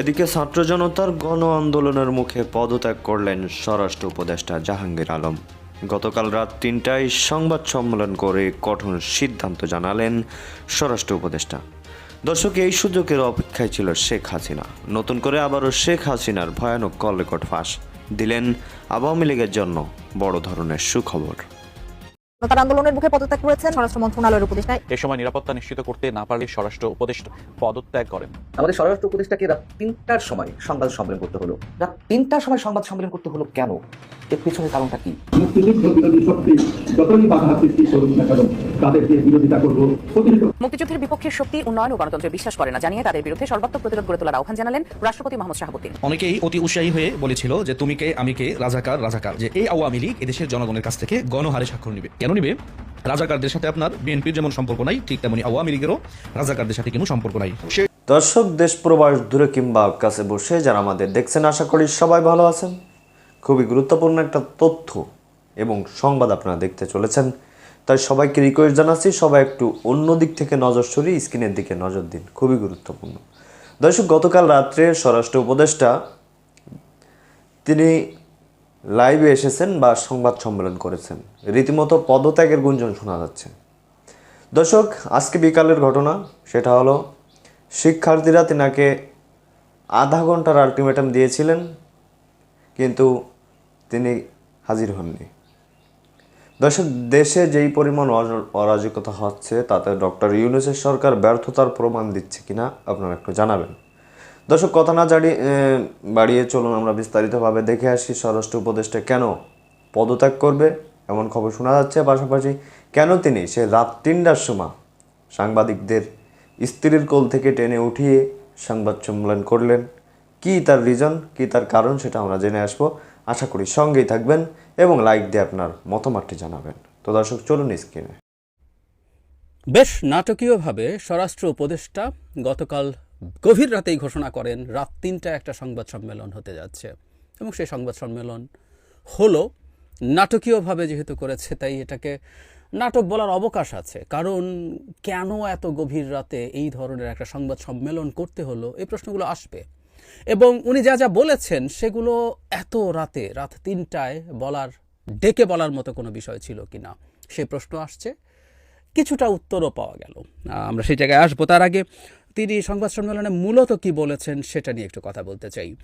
এদিকে ছাত্র জনতার গণ আন্দোলনের মুখে পদত্যাগ করলেন স্বরাষ্ট্র উপদেষ্টা জাহাঙ্গীর আলম। গতকাল রাত তিনটায় সংবাদ সম্মেলন করে কঠোর সিদ্ধান্ত জানালেন স্বরাষ্ট্র উপদেষ্টা। দর্শক, এই সুযোগের অপেক্ষায় ছিল শেখ হাসিনা। নতুন করে আবারও শেখ হাসিনার ভয়ানক কল রেকর্ড ফাঁস দিলেন আওয়ামী লীগের জন্য বড় ধরনের সুখবর। তার আন্দোলনের মুখে পদত্যাগ করেছেন স্বরাষ্ট্র মন্ত্রণালয়ের উপদেষ্টা এ সময় নিরাপত্তা নিশ্চিত করতে না পারলে স্বরাষ্ট্র উপদেষ্টা পদত্যাগ করেন। আমাদের স্বরাষ্ট্র উপদেষ্টাকে রাত তিনটার সময় সংবাদ সম্মেলন করতে হলো। রাত তিনটার সময় সংবাদ সম্মেলন করতে হলো কেন? এর পেছনের কারণটা কি? মুক্তিযুদ্ধের বিপক্ষের শক্তি উন্নয়ন ও গণতন্ত্রে বিশ্বাস করে না জানিয়ে তাদের বিরুদ্ধে সর্বাত্মক প্রতিরোধ গড়ে তোলার আহ্বান জানালেন রাষ্ট্রপতি মোহাম্মদ শাহাবুদ্দিন। অনেকেই অতি উৎসাহী হয়ে বলেছিল যে তুমি কে? আমি কে? রাজাকার রাজাকার। যে এই আওয়ামী লীগ এদেশের জনগণের কাছ থেকে গণহারে স্বাক্ষর নিবে। কেন নিবে রাজাকারদের সাথে আপনার বিএনপির যেমন সম্পর্ক নাই, ঠিক তেমনি আওয়ামী লীগেরও রাজাকারদের সাথে কোনো সম্পর্ক নাই। দর্শক, দেশ, প্রবাস দূরে কিংবা কাছে বসে যারা আমাদের দেখছেন, আশা করি সবাই ভালো আছেন। খুবই গুরুত্বপূর্ণ একটা তথ্য এবং সংবাদ আপনারা দেখতে চলেছেন। তাই সবাইকে রিকোয়েস্ট জানাচ্ছি, সবাই একটু অন্য দিক থেকে নজর সরিয়ে স্ক্রিনের দিকে নজর দিন। খুবই গুরুত্বপূর্ণ। দর্শক, গতকাল রাত্রে স্বরাষ্ট্র উপদেষ্টা তিনি লাইভে এসেছেন বা সংবাদ সম্মেলন করেছেন। রীতিমতো পদত্যাগের গুঞ্জন শোনা যাচ্ছে। দর্শক, আজকে বিকালের ঘটনা, সেটা হলো, শিক্ষার্থীরা তিনাকে আধা ঘণ্টার আলটিমেটাম দিয়েছিলেন, কিন্তু তিনি হাজির হননি। দর্শক, দেশে যেই পরিমাণ অর- অরাজকতা হচ্ছে, তাতে ডক্টর ইউনুসের সরকার ব্যর্থতার প্রমাণ দিচ্ছে কিনা আপনারা একটু জানাবেন। দর্শক, কথা না জাড়ি বাড়িয়ে চলুন আমরা বিস্তারিতভাবে দেখে আসি স্বরাষ্ট্র উপদেষ্টা কেন পদত্যাগ করবে, এমন খবর শোনা যাচ্ছে। পাশাপাশি কেন তিনি সে রাত তিনটার সময় সাংবাদিকদের স্ত্রীর কোল থেকে টেনে উঠিয়ে সংবাদ সম্মেলন করলেন? কি তার রিজন কি তার কারণ সেটা আমরা জেনে আসব। আশা করি সঙ্গেই থাকবেন এবং লাইক দিয়ে আপনার মতামতটি জানাবেন। তো দর্শক, চলুন স্ক্রিনে বেশ নাটকীয়ভাবে স্বরাষ্ট্র উপদেষ্টা গতকাল গভীর রাতেই ঘোষণা করেন, রাত তিনটা একটা সংবাদ সম্মেলন হতে যাচ্ছে। এবং সেই সংবাদ সম্মেলন হলো নাটকীয়ভাবে যেহেতু করেছে, তাই এটাকে নাটক বলার অবকাশ আছে। কারণ কেন এত গভীর রাতে এই ধরনের একটা সংবাদ সম্মেলন করতে হলো, এই প্রশ্নগুলো আসবে। এবং উনি যা যা বলেছেন, সেগুলো এত রাতে, রাত তিনটায় বলার, ডেকে বলার মতো কোনো বিষয় ছিল কিনা, সে প্রশ্ন আসছে। কিছুটা উত্তরও পাওয়া গেল। আমরা সেই জায়গায় আসব। তার আগে তিনি সংবাদ সম্মেলনে মূলত কি বলেছেন সেটা নিয়ে একটু কথা বলতে চাই।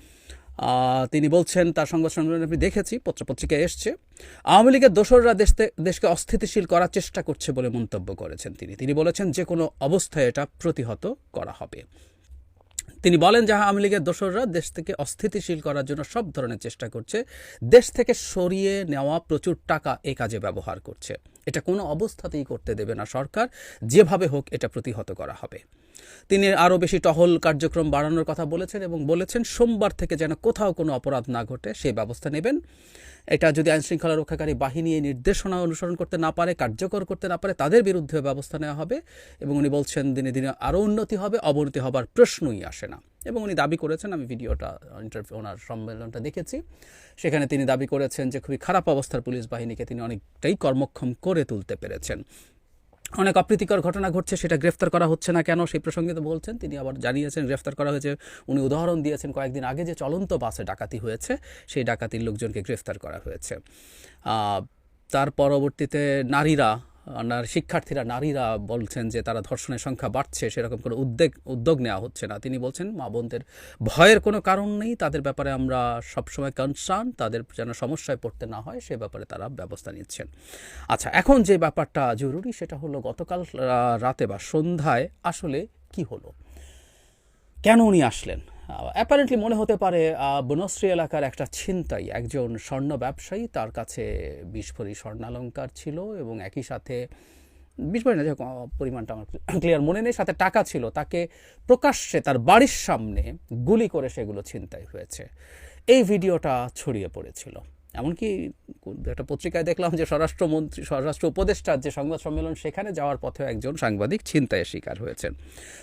তিনি বলছেন, তার সংবাদ সম্মেলনে আমি দেখেছি, পত্রপত্রিকায় এসছে, আওয়ামী লীগের দোসররা দেশ থে- দেশকে অস্থিতিশীল করার চেষ্টা করছে বলে মন্তব্য করেছেন তিনি। তিনি বলেছেন, যে কোনো অবস্থায় এটা প্রতিহত করা হবে। তিনি বলেন যে আওয়ামী লীগের দোসররা দেশ থেকে অস্থিতিশীল করার জন্য সব ধরনের চেষ্টা করছে, দেশ থেকে সরিয়ে নেওয়া প্রচুর টাকা এ কাজে ব্যবহার করছে। এটা কোনো অবস্থাতেই করতে দেবে না সরকার, যেভাবে হোক এটা প্রতিহত করা হবে। তিনি আরও বেশি টহল কার্যক্রম বাড়ানোর কথা বলেছেন এবং বলেছেন, সোমবার থেকে যেন কোথাও কোনো অপরাধ না ঘটে সেই ব্যবস্থা নেবেন। এটা যদি আইনশৃঙ্খলা রক্ষাকারী বাহিনী এই নির্দেশনা অনুসরণ করতে না পারে, কার্যকর করতে না পারে, তাদের বিরুদ্ধে ব্যবস্থা নেওয়া হবে এবং উনি বলছেন, দিনে দিনে আরও উন্নতি হবে, অবনতি হবার প্রশ্নই আসে না। এবং উনি দাবি করেছেন, আমি ভিডিওটা ইন্টারভিউ ওনার সম্মেলনটা দেখেছি, সেখানে তিনি দাবি করেছেন যে খুবই খারাপ অবস্থার পুলিশ বাহিনীকে তিনি অনেকটাই কর্মক্ষম করে তুলতে পেরেছেন। অনেক অপ্রীতিকর ঘটনা ঘটছে, সেটা গ্রেফতার করা হচ্ছে না কেন? সেই প্রসঙ্গে তো বলছেন, তিনি আবার জানিয়েছেন, গ্রেফতার করা হয়েছে। উনি উদাহরণ দিয়েছেন কয়েকদিন আগে যে চলন্ত বাসে ডাকাতি হয়েছে, সেই ডাকাতির লোকজনকে গ্রেফতার করা হয়েছে। তার পরবর্তীতে নারীরা নার শিক্ষার্থীরা, নারীরা বলছেন যে তারা ধর্ষণের সংখ্যা বাড়ছে, সেরকম কোনো উদ্যোগ উদ্যোগ নেওয়া হচ্ছে না। তিনি বলছেন, মা বোনদের ভয়ের কোনো কারণ নেই, তাদের ব্যাপারে আমরা সবসময় কনসার্ন তাদের যেন সমস্যায় পড়তে না হয়, সে ব্যাপারে তারা ব্যবস্থা নিচ্ছেন। আচ্ছা এখন যে ব্যাপারটা জরুরি, সেটা হলো গতকাল রাতে বা সন্ধ্যায় আসলে কি হলো? কেন উনি আসলেন? অ্যাপারেন্টলি মনে হতে পারে বনশ্রী এলাকার একটা ছিনতাই। একজন স্বর্ণ ব্যবসায়ী তার কাছে বিশ ভরি স্বর্ণালঙ্কার ছিল এবং একই সাথে বিশ ভরি না যে পরিমাণটা আমার ক্লিয়ার মনে নেই, সাথে টাকা ছিল। তাকে প্রকাশ্যে তার বাড়ির সামনে গুলি করে সেগুলো ছিনতাই হয়েছে। এই ভিডিওটা ছড়িয়ে পড়েছিল। এমনকি একটা পত্রিকায় দেখলাম যে স্বরাষ্ট্রমন্ত্রী, স্বরাষ্ট্র উপদেষ্টার যে সংবাদ সম্মেলন, সেখানে যাওয়ার পথে একজন সাংবাদিক ছিনতাইয়ের শিকার হয়েছেন।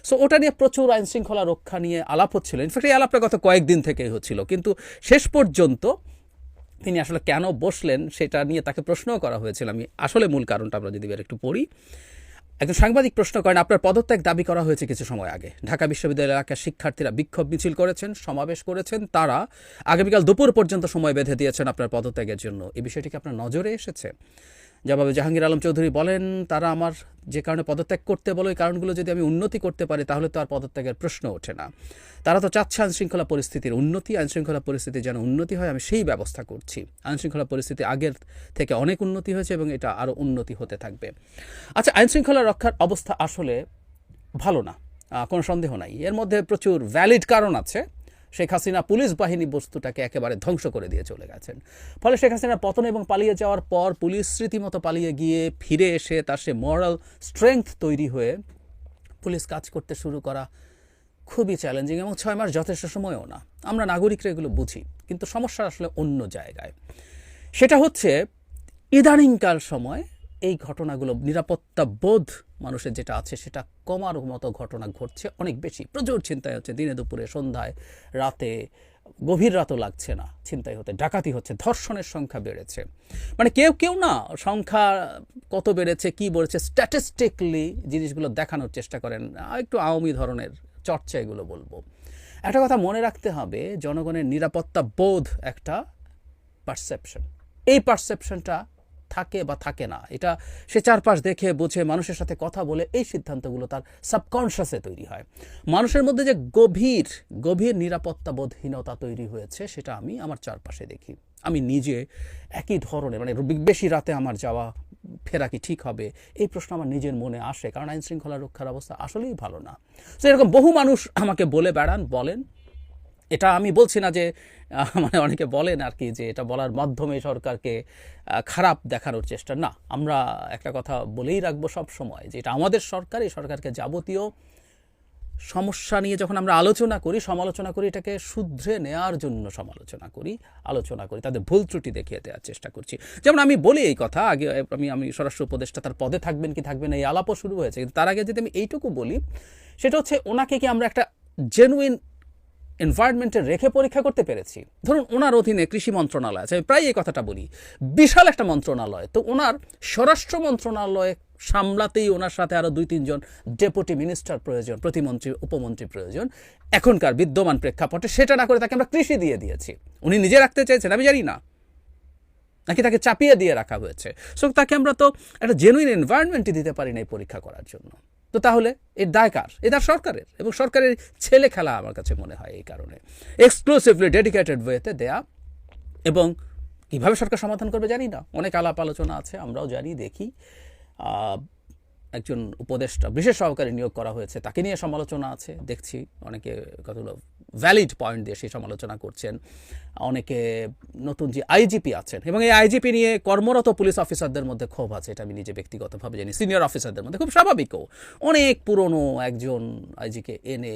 সো ওটা নিয়ে প্রচুর আইন শৃঙ্খলা রক্ষা নিয়ে আলাপ হচ্ছিল। ইনফ্যাক্ট এই আলাপটা গত কয়েকদিন থেকেই হচ্ছিল। কিন্তু শেষ পর্যন্ত তিনি আসলে কেন বসলেন, সেটা নিয়ে তাকে প্রশ্নও করা হয়েছিল। আমি আসলে মূল কারণটা আমরা যদি এবার একটু পড়ি। একজন সাংবাদিক প্রশ্ন করেন, আপনার পদত্যাগ দাবি করা হয়েছে কিছু সময় আগে। ঢাকা বিশ্ববিদ্যালয় এলাকার শিক্ষার্থীরা বিক্ষোভ মিছিল করেছেন, সমাবেশ করেছেন। তারা আগামীকাল দুপুর পর্যন্ত সময় বেঁধে দিয়েছেন আপনার পদত্যাগের জন্য। এই বিষয়টি কি আপনার নজরে এসেছে? জবাবে জাহাঙ্গীর আলম চৌধুরী বলেন, তারা আমার যে কারণে পদত্যাগ করতে বলো, এই কারণগুলো যদি আমি উন্নতি করতে পারি, তাহলে তো আর পদত্যাগের প্রশ্ন ওঠে না। তারা তো চাচ্ছে আইনশৃঙ্খলা পরিস্থিতির উন্নতি, আইনশৃঙ্খলা পরিস্থিতি যেন উন্নতি হয়, আমি সেই ব্যবস্থা করছি। আইনশৃঙ্খলা পরিস্থিতি আগের থেকে অনেক উন্নতি হয়েছে এবং এটা আরও উন্নতি হতে থাকবে। আচ্ছা আইনশৃঙ্খলা রক্ষার অবস্থা আসলে ভালো না কোনো সন্দেহ নাই। এর মধ্যে প্রচুর ভ্যালিড কারণ আছে। শেখ হাসিনা পুলিশ বাহিনী বস্তুটাকে একেবারে ধ্বংস করে দিয়ে চলে গেছেন। ফলে শেখ হাসিনার পতন এবং পালিয়ে যাওয়ার পর পুলিশ রীতিমতো পালিয়ে গিয়ে ফিরে এসে তার সে মরাল স্ট্রেংথ তৈরি হয়ে পুলিশ কাজ করতে শুরু করা খুবই চ্যালেঞ্জিং এবং ছয় মাস যথেষ্ট সময়ও না। আমরা নাগরিকরা এগুলো বুঝি, কিন্তু সমস্যা আসলে অন্য জায়গায়। সেটা হচ্ছে, ইদানিংকাল সময় এই ঘটনাগুলো নিরাপত্তা বোধ মানুষের যেটা আছে, সেটা কমার মতো ঘটনা ঘটছে। অনেক বেশি। প্রচুর চিন্তায় হচ্ছে। দিনে দুপুরে, সন্ধ্যায়, রাতে গভীর রাতও লাগছে না। চিন্তাই হতে, ডাকাতি হচ্ছে, ধর্ষণের সংখ্যা বেড়েছে। মানে কেউ কেউ না, সংখ্যা কত বেড়েছে, কি বেড়েছে স্ট্যাটিস্টিকলি জিনিসগুলো দেখানোর চেষ্টা করেন। একটু আওয়ামী ধরনের চর্চা এগুলো বলব। একটা কথা মনে রাখতে হবে, জনগণের নিরাপত্তা বোধ একটা পারসেপশন এই পারসেপশনটা থাকে বা থাকে না। এটা সে চারপাশ দেখে, বুঝে, মানুষের সাথে কথা বলে, এই সিদ্ধান্তগুলো তার সাবকনশাসে তৈরি হয়। মানুষের মধ্যে যে গভীর গভীর নিরাপত্তা বোধহীনতা তৈরি হয়েছে, সেটা আমি আমার চারপাশে দেখি। আমি নিজে একই ধরনের মানে বেশি রাতে আমার যাওয়া, ফেরা কি ঠিক হবে? এই প্রশ্ন আমার নিজের মনে আসে, কারণ আইন শৃঙ্খলা রক্ষার অবস্থা আসলেই ভালো না। তো এরকম বহু মানুষ আমাকে বলে বেড়ান, বলেন এটা আমি বলছি না যে মানে অনেকে বলেন আর কি যে এটা বলার মাধ্যমে সরকারকে খারাপ দেখানোর চেষ্টা। না, আমরা একটা কথা বলেই রাখব সব সময় যে এটা আমাদের সরকার, এই সরকারকে যাবতীয় সমস্যা নিয়ে যখন আমরা আলোচনা করি, সমালোচনা করি, এটাকে শুধরে নেয়ার জন্য সমালোচনা করি, আলোচনা করি, তাদের ভুল ত্রুটি দেখিয়ে দেওয়ার চেষ্টা করছি। যেমন আমি বলি এই কথা, আগে আমি আমি স্বরাষ্ট্র উপদেষ্টা তার পদে থাকবেন কি থাকবেন এই আলাপও শুরু হয়েছে। কিন্তু তার আগে যদি আমি এইটুকু বলি, সেটা হচ্ছে ওনাকে কি আমরা একটা জেনুইন এনভায়রনমেন্টে রেখে পরীক্ষা করতে পেরেছি। ধরুন, ওনার অধীনে কৃষি মন্ত্রণালয় আছে, আমি প্রায় এই কথাটা বলি। বিশাল একটা মন্ত্রণালয়। তো ওনার স্বরাষ্ট্র মন্ত্রণালয় সামলাতেই ওনার সাথে আরও দুই, তিনজন ডেপুটি মিনিস্টার প্রয়োজন, প্রতিমন্ত্রী, উপমন্ত্রী প্রয়োজন। এখনকার বিদ্যমান প্রেক্ষাপটে সেটা না করে তাকে আমরা কৃষি দিয়ে দিয়েছি। উনি নিজে রাখতে চাইছেন আমি জানি না। নাকি তাকে চাপিয়ে দিয়ে রাখা হয়েছে। সো তাকে আমরা তো একটা জেনুইন এনভায়রনমেন্টই দিতে পারি না এই পরীক্ষা করার জন্য। তো তাহলে এর দায় কার? এ দায় সরকারের এবং সরকারের ছেলে খেলা আমার কাছে মনে হয় এই কারণে। এক্সক্লুসিভলি ডেডিকেটেড ওয়েতে দেয়া এবং কীভাবে সরকার সমাধান করবে জানি না। অনেক আলাপ আলোচনা আছে, আমরাও জানি, দেখি। একজন উপদেষ্টা বিশেষ সহকারী নিয়োগ করা হয়েছে, তাকে নিয়ে সমালোচনা আছে। দেখছি অনেকে কতগুলো ভ্যালিড পয়েন্ট দিয়ে সেই সমালোচনা করছেন। অনেকে নতুন যে আইজিপি আছেন, এবং এই আইজিপি নিয়ে কর্মরত পুলিশ অফিসারদের মধ্যে ক্ষোভ আছে, এটা আমি নিজে ব্যক্তিগতভাবে জানি। সিনিয়র অফিসারদের মধ্যে, খুব স্বাভাবিকও। অনেক পুরনো একজন আইজিকে এনে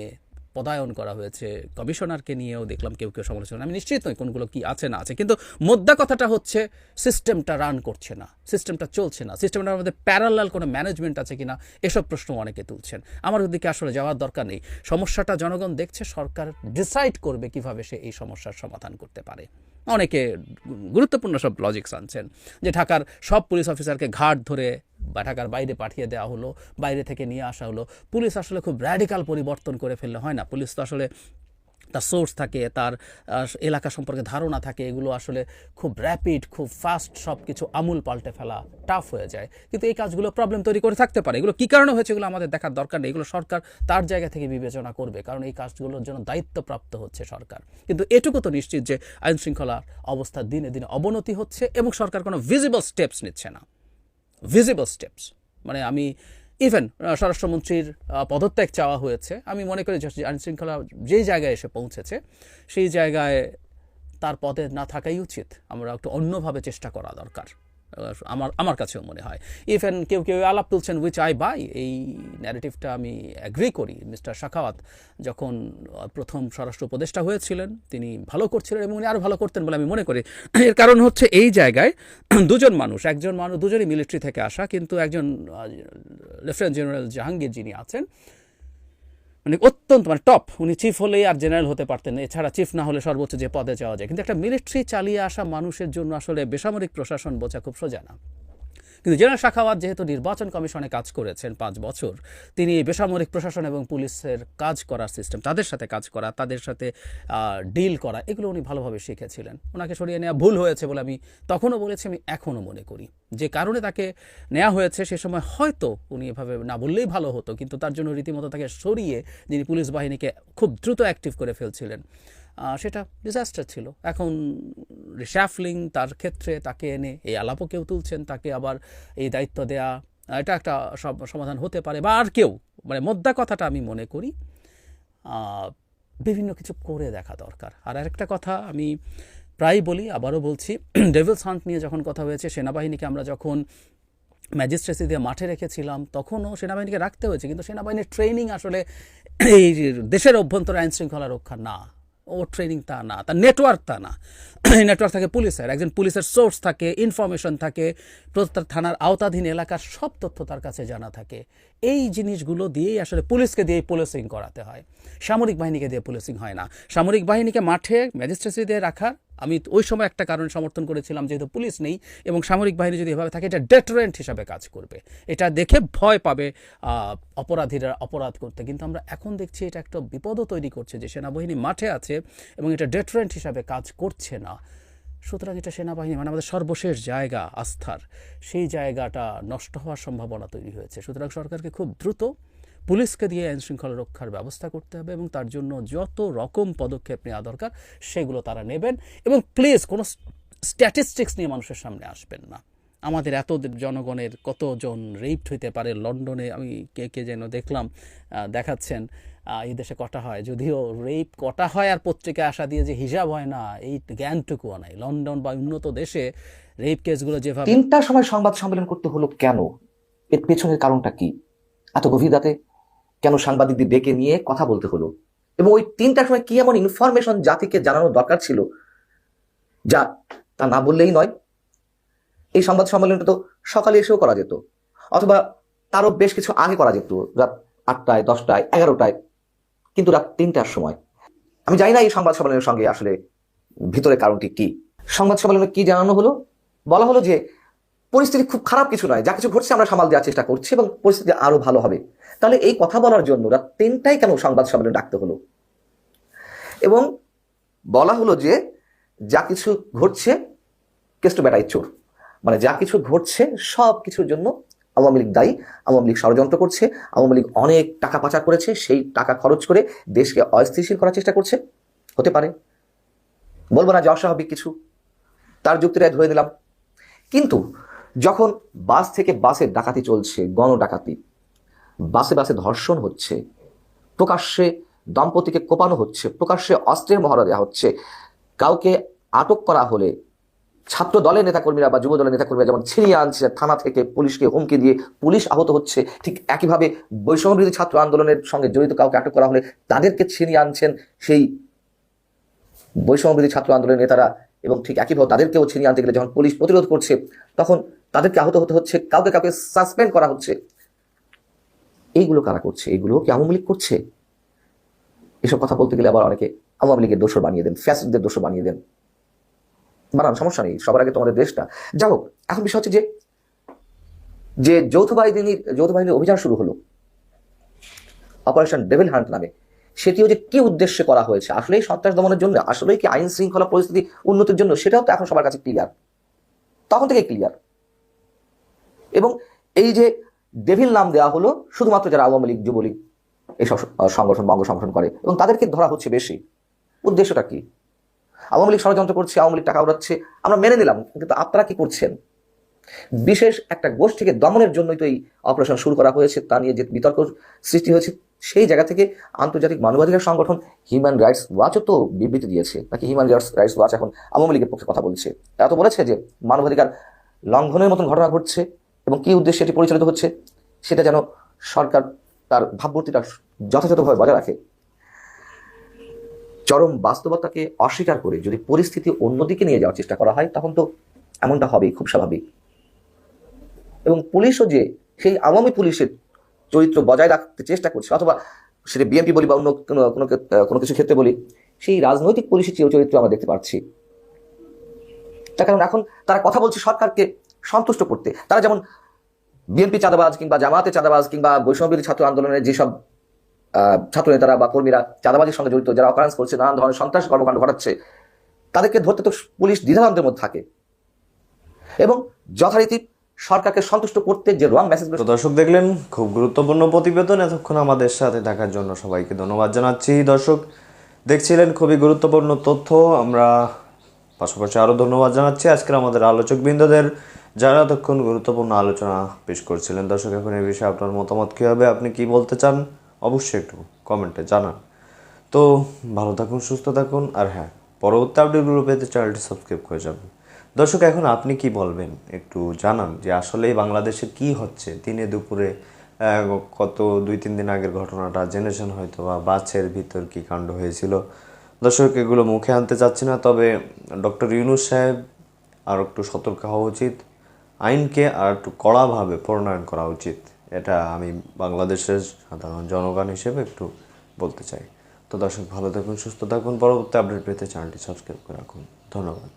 পদায়ন করা হয়েছে। কমিশনারকে নিয়েও দেখলাম কেউ কেউ সমালোচনা আমি নিশ্চিত নই কোনগুলো কি আছে না আছে, কিন্তু মোদ্দা কথাটা হচ্ছে সিস্টেমটা রান করছে না, সিস্টেমটা চলছে না। সিস্টেমটার মধ্যে প্যারালাল কোনো ম্যানেজমেন্ট আছে কিনা, এসব প্রশ্ন অনেকে তুলছেন। আমার ওদিকে আসলে যাওয়ার দরকার নেই। সমস্যাটা জনগণ দেখছে, সরকার ডিসাইড করবে কীভাবে সে এই সমস্যার সমাধান করতে পারে। অনেকে গুরুত্বপূর্ণ সব লজিক্স আনছেন। যে ঢাকার সব পুলিশ অফিসারকে ঘাট ধরে বা ঢাকার বাইরে পাঠিয়ে দেওয়া হলো, বাইরে থেকে নিয়ে আসা হলো। পুলিশ আসলে খুব র্যাডিক্যাল পরিবর্তন করে ফেললে হয় না। পুলিশ তো আসলে তার সোর্স থাকে, তার এলাকা সম্পর্কে ধারণা থাকে, এগুলো আসলে খুব র্যাপিড খুব ফাস্ট সব কিছু আমূল পাল্টে ফেলা টাফ হয়ে যায়। কিন্তু এই কাজগুলো প্রবলেম তৈরি করে থাকতে পারে। এগুলো কী কারণে হয়েছে এগুলো আমাদের দেখার দরকার নেই। এগুলো সরকার তার জায়গা থেকে বিবেচনা করবে, কারণ এই কাজগুলোর জন্য দায়িত্বপ্রাপ্ত হচ্ছে সরকার। কিন্তু এটুকু তো নিশ্চিত যে আইন শৃঙ্খলার অবস্থা দিনে দিনে অবনতি হচ্ছে এবং সরকার কোনো ভিজিবল স্টেপস নিচ্ছে না। ভিজিবল স্টেপস মানে আমি ইভেন স্বরাষ্ট্রমন্ত্রীর পদত্যাগ চাওয়া হয়েছে। আমি মনে করি যে আইন শৃঙ্খলা যেই জায়গায় এসে পৌঁছেছে, সেই জায়গায় তার পদে না থাকাই উচিত। আমরা একটু অন্যভাবে চেষ্টা করা দরকার। আমার আমার কাছেও মনে হয়। ইভেন কেউ কেউ আলাপ তুলছেন উইচ আই বাই এই ন্যারেটিভটা আমি অ্যাগ্রি করি। মিস্টার শাখাওয়াত যখন প্রথম স্বরাষ্ট্র উপদেষ্টা হয়েছিলেন, তিনি ভালো করছিলেন এবং উনি আরও ভালো করতেন বলে আমি মনে করি। এর কারণ হচ্ছে এই জায়গায় দুজন মানুষ, একজন মানুষ, দুজনই মিলিটারি থেকে আসা, কিন্তু একজন লেফটেন্যান্ট জেনারেল জাহাঙ্গীর যিনি আছেন মানে অত্যন্ত মানে টপ উনি চিফ হলেই আর জেনারেল হতে পারতেন এছাড়া চিফ না হলে সর্বোচ্চ যে পদে যাওয়া যায়। কিন্তু একটা মিলিটারি চালিয়ে আসা মানুষের জন্য আসলে বেসামরিক প্রশাসন বোঝা খুব সোজা না। কিন্তু জেনারেল শাখাওয়াত যেহেতু নির্বাচন কমিশনে কাজ করেছেন পাঁচ বছর, তিনি বেসামরিক প্রশাসন এবং পুলিশের কাজ করার সিস্টেম তাদের সাথে কাজ করা, তাদের সাথে ডিল করা, এগুলো উনি ভালোভাবে শিখেছিলেন। ওনাকে সরিয়ে নেওয়া ভুল হয়েছে বলে আমি তখনও বলেছি, আমি এখনও মনে করি। যে কারণে তাকে নেওয়া হয়েছে সে সময় হয়তো উনি এভাবে না বললেই ভালো হতো, কিন্তু তার জন্য রীতিমতো তাকে সরিয়ে যিনি পুলিশ বাহিনীকে খুব দ্রুত অ্যাক্টিভ করে ফেলছিলেন। সেটা ডিজাস্টার ছিল। এখন রিশ্যাফলিং তার ক্ষেত্রে তাকে এনে এই আলাপও কেউ তুলছেন, তাকে আবার এই দায়িত্ব দেয়া এটা একটা সব- সমাধান হতে পারে বা আর কেউ। মানে মোদ্দা কথাটা আমি মনে করি বিভিন্ন কিছু করে দেখা দরকার। আর আরেকটা কথা আমি প্রায় বলি, আবারও বলছি ডেভিলস হান্ট নিয়ে যখন কথা হয়েছে, সেনাবাহিনীকে আমরা যখন ম্যাজিস্ট্রেসি দিয়ে মাঠে রেখেছিলাম, তখনও সেনাবাহিনীকে রাখতে হয়েছে, কিন্তু সেনাবাহিনীর ট্রেনিং আসলে এই দেশের অভ্যন্তর আইনশৃঙ্খলা রক্ষা না। ও ট্রেনিং তা না, তার নেটওয়ার্ক তা না। নেটওয়ার্ক থাকে পুলিশের, একজন পুলিশের সোর্স থাকে ইনফরমেশন থাকে প্রত্যেক থানার আওতাধীন এলাকার সব তথ্য তার কাছে জানা থাকে। এই জিনিসগুলো দিয়েই আসলে পুলিশকে দিয়েই পুলিশিং করাতে হয়। সামরিক বাহিনীকে দিয়ে পুলিশিং হয় না। সামরিক বাহিনীকে মাঠে ম্যাজিস্ট্রেসি দিয়ে রাখার আমি ওই সময় একটা কারণে সমর্থন করেছিলাম যেহেতু পুলিশ নেই এবং সামরিক বাহিনী যদি এভাবে থাকে, এটা ডেটারেন্ট হিসাবে কাজ করবে। এটা দেখে ভয় পাবে অপরাধীরা অপরাধ করতে। কিন্তু আমরা এখন দেখছি এটা একটা বিপদও তৈরি করছে যে সেনাবাহিনী মাঠে আছে এবং এটা ডেটারেন্ট হিসাবে কাজ করছে না। সুতরাং এটা সেনাবাহিনী মানে আমাদের সর্বশেষ জায়গা, আস্থার। সেই জায়গাটা নষ্ট হওয়ার সম্ভাবনা তৈরি হয়েছে। সুতরাং সরকারকে খুব দ্রুত পুলিশকে দিয়ে আইন শৃঙ্খলা রক্ষার ব্যবস্থা করতে হবে এবং তার জন্য যত রকম পদক্ষেপ নেওয়া দরকার, সেগুলো তারা নেবেন এবং প্লিজ কোনো স্ট্যাটিস্টিক্স নিয়ে মানুষের সামনে আসবেন না। আমাদের এত জনগণের কতজন রেপড হইতে পারে, লন্ডনে আমি কে কে যেন দেখলাম দেখাচ্ছেন এই দেশে কটা হয়, যদিও রেপ কটা হয় আর পত্রিকায় আসা দিয়ে যে হিসাব হয় না, এই জ্ঞানটুকুও নাই। লন্ডন বা উন্নত দেশে রেপ কেসগুলো যেভাবে তিনটার সময় সংবাদ সম্মেলন করতে হলো কেন? এর পেছনের কারণটা কি? এত গভীর কেন সাংবাদিকদের ডেকে নিয়ে কথা বলতে হলো? এবং ওই তিনটার সময় কি এমন ইনফরমেশন জাতিকে জানানো দরকার ছিল? যা তা না বললেই নয়। এই সংবাদ সম্মেলনটা তো সকালে এসেও করা যেত। অথবা তারও বেশ কিছু আগে করা যেত, রাত আটটায়, দশটায়, এগারোটায়, কিন্তু রাত তিনটার সময়। আমি জানি না এই সংবাদ সম্মেলনের সঙ্গে আসলে ভিতরে কারণটি কি। সংবাদ সম্মেলনে কি জানানো হলো? বলা হলো যে পরিস্থিতি খুব খারাপ কিছু নয়, যা কিছু ঘটছে আমরা সামাল দেওয়ার চেষ্টা করছি এবং পরিস্থিতি আরও ভালো হবে। তাহলে এই কথা বলার জন্য রাত তিনটায় কেন সংবাদ সম্মেলন ডাকতে হলো? এবং বলা হলো যে, যা কিছু ঘটছে, কেষ্ট বেটাই চোর। মানে যা কিছু ঘটছে, সব কিছুর জন্য আওয়ামী লীগ দায়ী, আওয়ামী লীগ ষড়যন্ত্র করছে, আওয়ামী লীগ অনেক টাকা পাচার করেছে, সেই টাকা খরচ করে দেশকে অস্থিতিশীল করার চেষ্টা করছে। হতে পারে। বলব না যে অস্বাভাবিক কিছু। তার যুক্তিটাই ধরে দিলাম কিন্তু যখন বাস থেকে বাসে ডাকাতি চলছে গণ ডাকাতি বাসে বাসে ধর্ষণ হচ্ছে, প্রকাশ্যে দম্পতিকে কোপানো হচ্ছে, প্রকাশ্যে অস্ত্রের মহড়া দেওয়া হচ্ছে, কাউকে আটক করা হলে ছাত্র দলের নেতাকর্মীরা বা যুব দলের নেতাকর্মীরা যেমন ছিনিয়ে আনছে, থানা থেকে পুলিশকে হুমকি দিয়ে পুলিশ আহত হচ্ছে, ঠিক একইভাবে বৈষম্যবিরোধী ছাত্র আন্দোলনের সঙ্গে জড়িত কাউকে আটক করা হলে তাদেরকে ছিনিয়ে আনছেন সেই বৈষম্যবিরোধী ছাত্র আন্দোলনের নেতারা এবং ঠিক একইভাবে তাদেরকেও ছিনিয়ে আনতে গেলে যখন পুলিশ প্রতিরোধ করছে, তখন তাদেরকে আহত হতে হচ্ছে, কাউকে কাউকে সাসপেন্ড করা হচ্ছে। এইগুলো কারা করছে? এগুলো কি আওয়ামী লীগ করছে? এসব কথা বলতে গেলে আবার অনেকে আওয়ামী লীগের দোষর বানিয়ে দেন ফ্যাসিডদের দোষর বানিয়ে দেন। বানান সমস্যা নেই, সবার আগে তোমাদের দেশটা। যাই হোক, এখন বিষয় হচ্ছে যে যে যৌথ বাহিনীর যৌথ বাহিনীর অভিযান শুরু হলো অপারেশন ডেভিল হান্ট নামে। সেটিও যে কি উদ্দেশ্যে করা হয়েছে, আসলেই সন্ত্রাস দমনের জন্য, আসলেই কি আইন শৃঙ্খলা পরিস্থিতি উন্নতির জন্য, সেটাও তো এখন সবার কাছে ক্লিয়ার তখন থেকে ক্লিয়ার এবং এই যে ডেভিল নাম দেওয়া হলো, শুধুমাত্র যারা আওয়ামী লীগ, যুবলীগ এইসব সংগঠন বঙ্গ সংগঠন করে, এবং তাদেরকে ধরা হচ্ছে বেশি। উদ্দেশ্যটা কি? আওয়ামী লীগ ষড়যন্ত্র করছে, আওয়ামী লীগ টাকা উড়াচ্ছে, আমরা মেনে নিলাম, কিন্তু আপনারা কি করছেন? বিশেষ একটা গোষ্ঠীকে দমনের জন্যই তো এই অপারেশন শুরু করা হয়েছে, তা নিয়ে যে বিতর্ক সৃষ্টি হয়েছে, সেই জায়গা থেকে আন্তর্জাতিক মানবাধিকার সংগঠন হিউম্যান রাইটস ওয়াচও তো বিবৃতি দিয়েছে, নাকি হিউম্যান রাইটস রাইটস ওয়াচ এখন আওয়ামী লীগের পক্ষে কথা বলছে। এত বলেছে যে মানবাধিকার লঙ্ঘনের মতন ঘটনা ঘটছে এবং কি উদ্দেশ্যে এটি পরিচালিত হচ্ছে সেটা যেন সরকার তার ভাবমূর্তিটা যথাযথভাবে বজায় রাখে। চরম বাস্তবতাকে অস্বীকার করে যদি পরিস্থিতি অন্যদিকে নিয়ে যাওয়ার চেষ্টা করা হয়, তখন তো এমনটা হবেই, খুব স্বাভাবিক। এবং পুলিশও যে সেই আওয়ামী পুলিশের চরিত্র বজায় রাখতে চেষ্টা করছে, অথবা সেটা বিএনপি বলি বা অন্য কোনো কোনো কিছু ক্ষেত্রে বলি, সেই রাজনৈতিক পুলিশের চরিত্র আমরা দেখতে পাচ্ছি। তার কারণ এখন তারা কথা বলছে সরকারকে সন্তুষ্ট করতে। তারা যেমন বিএনপি চাঁদাবাজ কিংবা জামাতে চাঁদাবাজ কিংবা বৈষ্ণবী ছাত্র আন্দোলনের যেসব ছাত্র নেতারা বা কর্মীরা চাঁদাবাজির সঙ্গে জড়িত, যারা অকারেন্স করছে, নানান ধরনের সন্ত্রাস কর্মকাণ্ড ঘটাচ্ছে, তাদেরকে ধরতে তো পুলিশ দ্বিধাদ্বন্দ্বের মধ্যে থাকে। এবং যথারীতি সরকারকে সন্তুষ্ট করতে যে রং মেসেজ দর্শক দেখলেন, খুব গুরুত্বপূর্ণ প্রতিবেদন। এতক্ষণ আমাদের সাথে থাকার জন্য সবাইকে ধন্যবাদ জানাচ্ছি। দর্শক, দেখছিলেন খুবই গুরুত্বপূর্ণ তথ্য। আমরা পাশাপাশি আরও ধন্যবাদ জানাচ্ছি। আজকের আমাদের আলোচক বৃন্দদের যারা এতক্ষণ গুরুত্বপূর্ণ আলোচনা পেশ করছিলেন। দর্শক, এখন এই বিষয়ে আপনার মতামত কী হবে? আপনি কি বলতে চান? অবশ্যই একটু কমেন্টে জানান। তো ভালো থাকুন, সুস্থ থাকুন, আর হ্যাঁ পরবর্তী আপডেটগুলো পেতে চ্যানেলটি সাবস্ক্রাইব করে যাবেন। দর্শক, এখন আপনি কি বলবেন? একটু জানান যে আসলে বাংলাদেশে কি হচ্ছে? দিনে দুপুরে কত দুই, তিন দিন আগের ঘটনাটা জেনেছেন হয়তো বা বাসের ভিতর কি কাণ্ড হয়েছিল? দর্শক, এগুলো মুখে আনতে চাচ্ছি না, তবে ডক্টর ইউনুস সাহেব আর একটু সতর্ক হওয়া উচিত। আইনকে আর একটু কড়াভাবে প্রণয়ন করা উচিত। এটা আমি বাংলাদেশের সাধারণ জনগণ হিসেবে একটু বলতে চাই। তো দর্শক, ভালো থাকুন, সুস্থ থাকুন। পরবর্তী আপডেট পেতে চ্যানেলটি সাবস্ক্রাইব করে রাখুন। ধন্যবাদ।